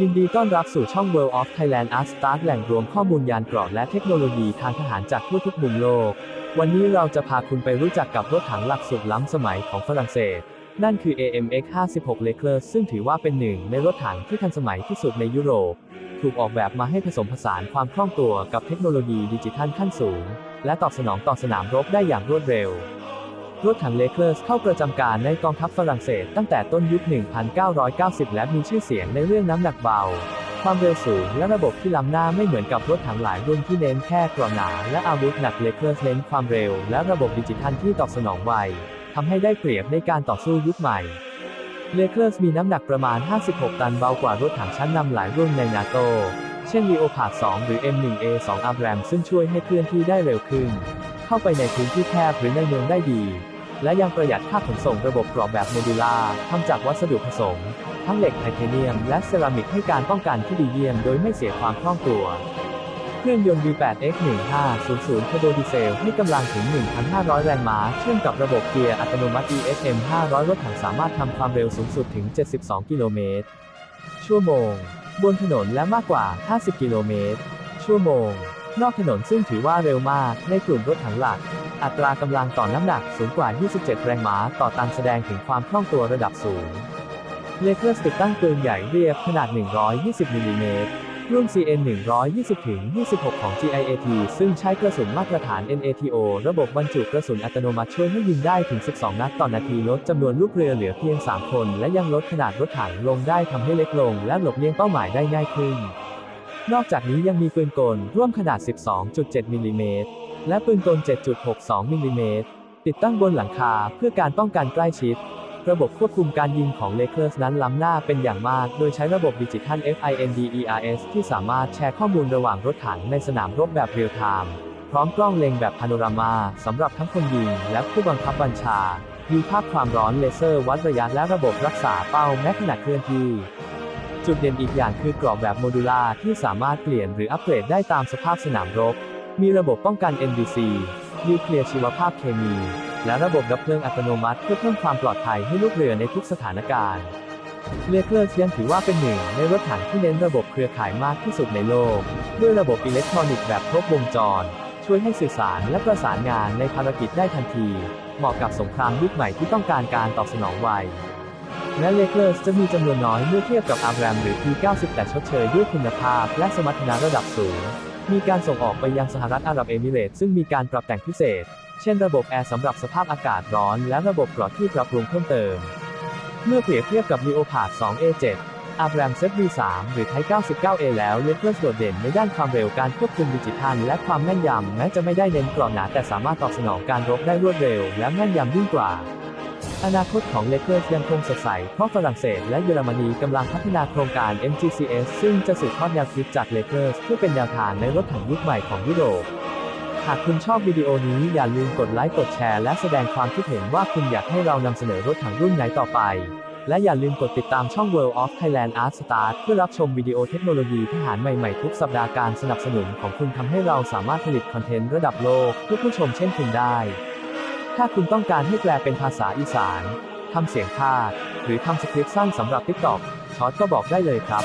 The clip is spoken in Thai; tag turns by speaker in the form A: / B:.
A: ยินดีต้อนรับสู่ช่อง World of Thailand Art Start แหล่งรวมข้อมูลยานเกราะและเทคโนโลยีทางทหารจากทั่วทุกมุมโลก วันนี้เราจะพาคุณไปรู้จักกับรถถังหลักสุดล้ำสมัยของฝรั่งเศส นั่นคือ AMX 56 Leclerc ซึ่งถือว่าเป็นหนึ่งในรถถังที่ทันสมัยที่สุดในยุโรป ถูกออกแบบมาให้ผสมผสานความคล่องตัวกับเทคโนโลยีดิจิทัลขั้นสูง และตอบสนองต่อสนามรบได้อย่างรวดเร็ว รถถังเลเคอร์สเข้าประจำการในกองทัพฝรั่งเศสตั้งแต่ต้นยุค 1990 และมีชื่อเสียงในเรื่องน้ำหนักเบา ความเร็วสูงและระบบที่ล้ำหน้าไม่เหมือนกับรถถังหลายรุ่นที่เน้นแค่กรอบหนาและอาวุธหนักเลเคอร์สเน้นความเร็วและระบบดิจิทัลที่ตอบสนองไวทำให้ได้เปรียบในการต่อสู้ยุคใหม่เลเคอร์สมีน้ำหนักประมาณ 56 ตันเบากว่ารถถังชั้นนำหลายรุ่นในนาโตเช่น Leopard 2 หรือ M1A2 Abram ซึ่งช่วยให้เคลื่อนที่ได้เร็วขึ้น เข้าไปในพื้นที่แคบหรือในเมืองได้ดี และยังประหยัดค่าขนส่งระบบกรอบแบบโมดูล่าทำจากวัสดุผสม ทั้งเหล็กไทเทเนียม และเซรามิกให้การป้องกันที่ดีเยี่ยมโดยไม่เสียความคล่องตัว เครื่องยนต์ V8X1500 เทอร์โบดีเซลให้กำลังถึง 1,500 แรงม้า เชื่อมกับระบบเกียร์อัตโนมัติ ESM 500 รถถังสามารถทำความเร็วสูงสุดถึง 72 กิโลเมตร ชั่วโมง บนถนนและมากกว่า 50 กิโลเมตร ชั่วโมง นอกถนนซึ่งถือว่าเร็วมากในกลุ่มรถถังหลัก อัตรากำลังต่อน้ำหนักสูงกว่า 27 แรงม้าต่อตันแสดงถึงความคล่องตัวระดับสูง เลเคอร์สติดตั้งปืนใหญ่เรียบขนาด 120มิลลิเมตรรุ่น CN 120ถึง26 ของ GIAT ซึ่งใช้กระสุนมาตรฐาน NATO ระบบบรรจุกระสุนอัตโนมัติช่วยให้ยิงได้ถึง 12 นัดต่อนาทีลดจำนวนลูกเรือเหลือเพียง 3 คน และยังลดขนาดรถถังลงได้ทำให้เล็กลง และหลบเลี่ยงเป้าหมายได้ง่ายขึ้น นอกจากนี้ยังมีปืนกลร่วมขนาด 12.7มิลลิเมตร และปืนกล 7.62 มิลลิเมตร ติดตั้งบนหลังคาเพื่อการป้องกันใกล้ชิด ระบบควบคุมการยิงของ Lakers นั้นล้ำหน้าเป็นอย่างมาก โดยใช้ระบบดิจิทัล FINDERS ที่สามารถแชร์ข้อมูลระหว่างรถถังในสนามรบแบบเรียลไทม์ พร้อมกล้องเล็งแบบพาโนรามาสำหรับทั้งคนยิงและผู้บังคับบัญชา มีภาพความร้อนเลเซอร์วัดระยะและระบบรักษาเป้าแม้ขณะเคลื่อนที่จุดเด่นอีกอย่างคือกรอบแบบโมดูล่าที่สามารถเปลี่ยนหรืออัปเกรดได้ตามสภาพสนามรบ มีระบบป้องกัน NBC นิวเคลียร์ชีวภาพเคมี และระบบดับเพลิงอัตโนมัติเพื่อเพิ่มความปลอดภัยให้ลูกเรือในทุกสถานการณ์เลเคอร์ยังถือว่าเป็นหนึ่งในรถถังที่เน้นระบบเครือข่ายมากที่สุดในโลก ด้วยระบบอิเล็กทรอนิกส์แบบครบวงจร ช่วยให้สื่อสารและประสานงานในภารกิจได้ทันที เหมาะกับสงครามยุคใหม่ที่ต้องการการตอบสนองไวและเลเคอร์จะมีจำนวนน้อยเมื่อเทียบกับอาร์แรมหรือ P90 แต่ชดเชยด้วยคุณภาพและสมรรถนะระดับสูง มีการส่งออกไปยังสหรัฐอาหรับเอมิเรตซึ่งมีการปรับแต่งพิเศษ เช่นระบบแอร์สำหรับสภาพอากาศร้อน และระบบกรอดที่ปรับปรุงเพิ่มเติม เมื่อเปรียบเทียบกับ Leopard 2A7 อาร์แรม ZV3 หรือไทย 99A แล้วเลเคอร์สโดดเด่นในด้านความเร็วการควบคุมดิจิทัลและความแม่นยำแม้จะไม่ได้เน้นกรอบหนาแต่สามารถตอบสนองการรบได้รวดเร็ว และแม่นยำยิ่งกว่า อนาคตของเลเคอร์สยังคงสดใส เพราะฝรั่งเศสและเยอรมนีกำลังพัฒนาโครงการ MGCS ซึ่งจะสืบทอดแนวคิดจากเลเคอร์สเพื่อเป็นแนวทางในรถถังยุคใหม่ของยุโรป หากคุณชอบวิดีโอนี้อย่าลืมกดไลค์กดแชร์และแสดงความคิดเห็นว่าคุณอยากให้เรานำเสนอรถถังรุ่นไหนต่อไป และอย่าลืมกดติดตามช่อง World of Thailand Art Start เพื่อรับชมวิดีโอเทคโนโลยีทหารใหม่ๆทุกสัปดาห์การสนับสนุนของคุณทำให้เราสามารถผลิตคอนเทนต์ระดับโลกเพื่อผู้ชมเช่นคุณได้ ถ้าคุณต้องการให้แปลเป็นภาษาอีสาน ทำเสียงพากหรือทำสคริปต์สั้นสำหรับ TikTok ช็อตก็บอกได้เลยครับ